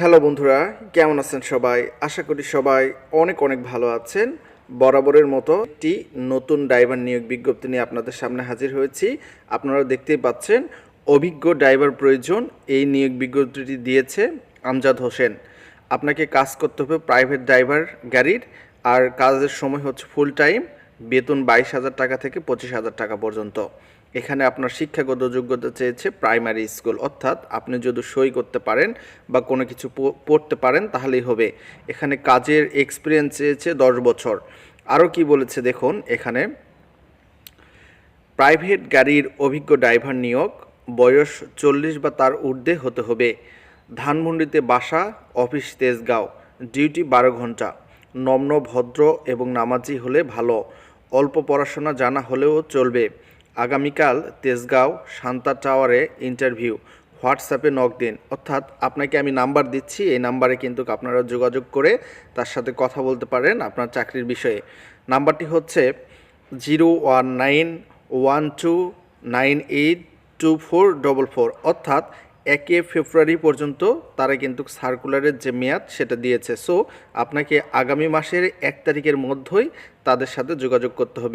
Hello বন্ধুরা, কেমন আছেন সবাই? আশা করি সবাই অনেক অনেক ভালো আছেন। বরাবরের মতো একটি নতুন ড্রাইভার নিয়োগ বিজ্ঞপ্তি নিয়ে আপনাদের সামনে হাজির হয়েছি। আপনারা দেখতেই পাচ্ছেন, অভিজ্ঞ ড্রাইভার প্রয়োজন এই নিয়োগ বিজ্ঞপ্তিটি দিয়েছে আমজাদ হোসেন। আপনাকে কাজ করতে হবে প্রাইভেট ড্রাইভার গাড়ির, আর কাজের সময় হচ্ছে ফুল টাইম বেতন বাইশ হাজার টাকা থেকে পঁচিশ হাজার টাকা পর্যন্ত। এখানে আপনার শিক্ষাগত যোগ্যতা চেয়েছে প্রাইমারি স্কুল, অর্থাৎ আপনি যদি সই করতে পারেন বা কোনো কিছু পড়তে পারেন তাহলেই হবে। এখানে কাজের এক্সপিরিয়েন্স চেয়েছে দশ বছর। আরও কি বলেছে দেখুন, এখানে প্রাইভেট গাড়ির অভিজ্ঞ ড্রাইভার নিয়োগ, বয়স চল্লিশ বা তার ঊর্ধ্বে হতে হবে। ধানমন্ডিতে বাসা, অফিস তেজগাঁও ডিউটি বারো ঘণ্টা। নম্র ভদ্র এবং নামাজি হলে ভালো। অল্প পড়াশোনা জানা হলেও চলবে। আগামীকাল তেজগাঁও শান্তা টাওয়ারে ইন্টারভিউ, হোয়াটসঅ্যাপে নক দিন। অর্থাৎ আপনাকে আমি নাম্বার দিচ্ছি, এই নাম্বারে কিন্তু আপনারা যোগাযোগ করে তার সাথে কথা বলতে পারেন আপনার চাকরির বিষয়ে। নাম্বারটি হচ্ছে zero one nine one two nine eight two four double four. অর্থাৎ একে ফেব্রুয়ারি পর্যন্ত তারা কিন্তু সার্কুলারের যে মেয়াদ সেটা দিয়েছে। সো আপনাকে আগামী মাসের এক তারিখের মধ্যেই তাদের সাথে যোগাযোগ করতে হবে।